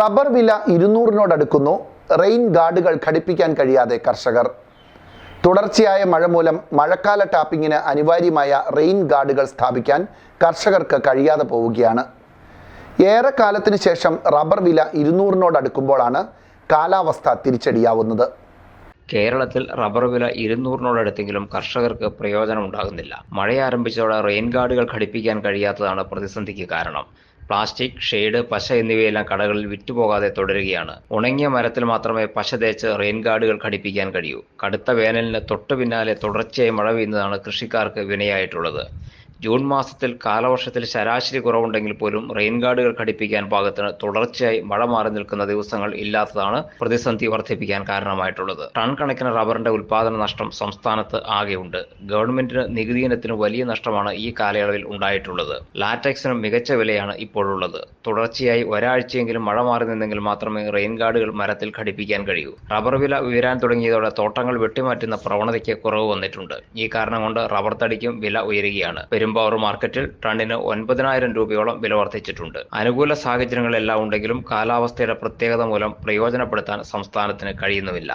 Rubber വില ഇരുന്നൂറിനോടടുക്കുന്നു rain ഗാർഡുകൾ ഘടിപ്പിക്കാൻ കഴിയാതെ കർഷകർ. തുടർച്ചയായ മഴ മൂലം മഴക്കാല ടാപ്പിങ്ങിന് അനിവാര്യമായ റെയിൻ ഗാർഡുകൾ സ്ഥാപിക്കാൻ കർഷകർക്ക് കഴിയാതെ പോവുകയാണ്. ഏറെക്കാലത്തിന് ശേഷം റബ്ബർ വില ഇരുന്നൂറിനോടടുക്കുമ്പോഴാണ് കാലാവസ്ഥ തിരിച്ചടിയാവുന്നത്. കേരളത്തിൽ റബ്ബർ വില ഇരുന്നൂറിനോടടുത്തെങ്കിലും കർഷകർക്ക് പ്രയോജനം ഉണ്ടാകുന്നില്ല. മഴ ആരംഭിച്ചതോടെ റെയിൻ ഗാർഡുകൾ ഘടിപ്പിക്കാൻ കഴിയാത്തതാണ് പ്രതിസന്ധിക്ക് കാരണം. പ്ലാസ്റ്റിക് ഷെയ്ഡ് പശ എന്നിവയെല്ലാം കടകളിൽ വിറ്റുപോകാതെ തുടരുകയാണ്. ഉണങ്ങിയ മരത്തിൽ മാത്രമേ പശ തേച്ച് റെയിൻ ഗാർഡുകൾ ഘടിപ്പിക്കാൻ കഴിയൂ. കടുത്ത വേനലിന് തൊട്ടു പിന്നാലെ തുടർച്ചയായി മഴ പെയ്യുന്നതാണ് കൃഷിക്കാർക്ക് വിനയായിട്ടുള്ളത്. ജൂൺ മാസത്തിൽ കാലവർഷത്തിൽ ശരാശരി കുറവുണ്ടെങ്കിൽ പോലും റെയിൻ ഗാർഡുകൾ ഘടിപ്പിക്കാൻ പാകത്തിന് തുടർച്ചയായി മഴ മാറി നിൽക്കുന്ന ദിവസങ്ങൾ ഇല്ലാത്തതാണ് പ്രതിസന്ധി വർദ്ധിപ്പിക്കാൻ കാരണമായിട്ടുള്ളത്. ടൺ കണക്കിന് റബ്ബറിന്റെ ഉൽപാദന നഷ്ടം സംസ്ഥാനത്ത് ആകെയുണ്ട്. ഗവൺമെന്റിന് നികുതി ഇനത്തിന് വലിയ നഷ്ടമാണ് ഈ കാലയളവിൽ ഉണ്ടായിട്ടുള്ളത്. ലാറ്റക്സിന് മികച്ച വിലയാണ് ഇപ്പോഴുള്ളത്. തുടർച്ചയായി ഒരാഴ്ചയെങ്കിലും മഴ മാറി നിന്നെങ്കിൽ മാത്രമേ റെയിൻ ഗാർഡുകൾ മരത്തിൽ ഘടിപ്പിക്കാൻ കഴിയൂ. റബ്ബർ വില ഉയരാൻ തുടങ്ങിയതോടെ തോട്ടങ്ങൾ വെട്ടിമാറ്റുന്ന പ്രവണതയ്ക്ക് കുറവ് വന്നിട്ടുണ്ട്. ഈ കാരണം കൊണ്ട് റബ്ബർ തടിക്കും വില ഉയരുകയാണ്. പെരുമ്പാവൂർ മാർക്കറ്റിൽ ടണ്ണിന് ഒൻപതിനായിരം രൂപയോളം വില വർദ്ധിച്ചിട്ടുണ്ട്. അനുകൂല സാഹചര്യങ്ങളെല്ലാം ഉണ്ടെങ്കിലും കാലാവസ്ഥയുടെ പ്രത്യേകത മൂലം പ്രയോജനപ്പെടുത്താൻ സംസ്ഥാനത്തിന് കഴിയുന്നുമില്ല.